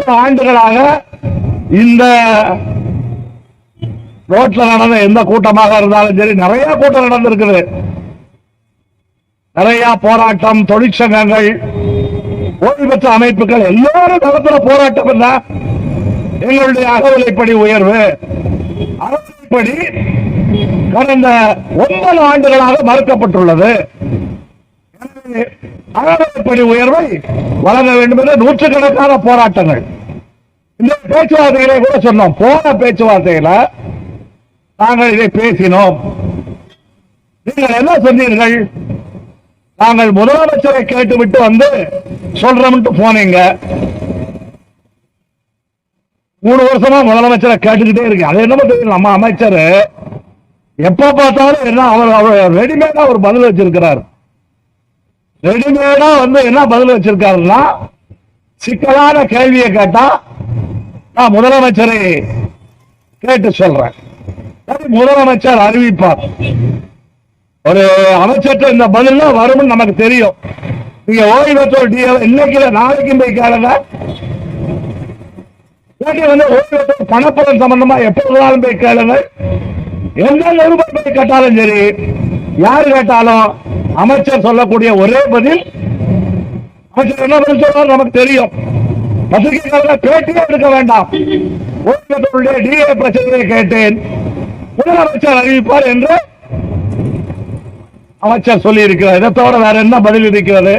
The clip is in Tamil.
ஒன்பது ஆண்டுகளாக இந்த ரோட்ல நடந்த எந்த கூட்டமாக இருந்தாலும் சரி நிறைய கூட்டம் நடந்திருக்குது. நிறைய போராட்டம் தொழிற்சங்கங்கள் ஓய்வு பெற்ற அமைப்புகள் எல்லாரும் நடத்துற போராட்டம் என்ன எங்களுடைய அகவிலைப்படி உயர்வு. அரசுப்படி கடந்த ஒன்பது ஆண்டுகளாக மறுக்கப்பட்டுள்ளது. அகவிலைப்படி உயர்வை வழங்க வேண்டும் என்று நூற்றுக்கணக்கான போராட்டங்கள். இந்த பேச்சுவார்த்தைகளை கூட சொன்னோம். போன பேச்சுவார்த்தையில நாங்கள் இதை பேசினோம். நீங்கள் என்ன சொன்னீர்கள்? நாங்கள் முதலமைச்சரை கேட்டுவிட்டு வந்து சொல்றோம்ட்டு போனீங்க. மூணு வருஷமா முதலமைச்சரை கேட்டுக்கிட்டே இருக்கு அது என்ன தெரியும் நம்ம அமைச்சர் எப்ப பார்த்தாலும் என்ன அவர் அவர் ரெடிமேடா ஒரு பதில் வச்சிருக்கிறார். ரெடிமேடா வந்து என்ன பதில் வச்சிருக்காருன்னா சிக்கலான கேள்வியை கேட்டா நான் முதலமைச்சரை கேட்டு சொல்றேன். முதலமைச்சர் அறிவிப்பார். ஒரு அமைச்சர்கிட்ட இந்த பதில் வரும்னு நமக்கு தெரியும். நீங்க ஓய்வு பெற்றோர் டிஎல் இன்னைக்கு இல்ல, நாளைக்கும் போய் கேளுங்க. வந்து ஓய்வு பெற்றோர் பணப்பலன் சம்பந்தமா எப்பொழுதாலும் போய் கேளுங்க. எந்த நிருபர் போய் கேட்டாலும் சரி யாரு கேட்டாலும் அமைச்சர் சொல்லக்கூடிய ஒரே பதில் அமைச்சர் என்ன பதில் சொல்றாரு நமக்கு தெரியும். பத்திரிகையாளர் பேட்டியே எடுக்க வேண்டாம். ஓய்வு டிஏ பிரச்சனையை கேட்டேன். முதலமைச்சர் அறிவிப்பார் என்று அமைச்சர் சொல்லி இருக்கிறார் இதை தவிர வேற என்ன பதில் இருக்கிறது?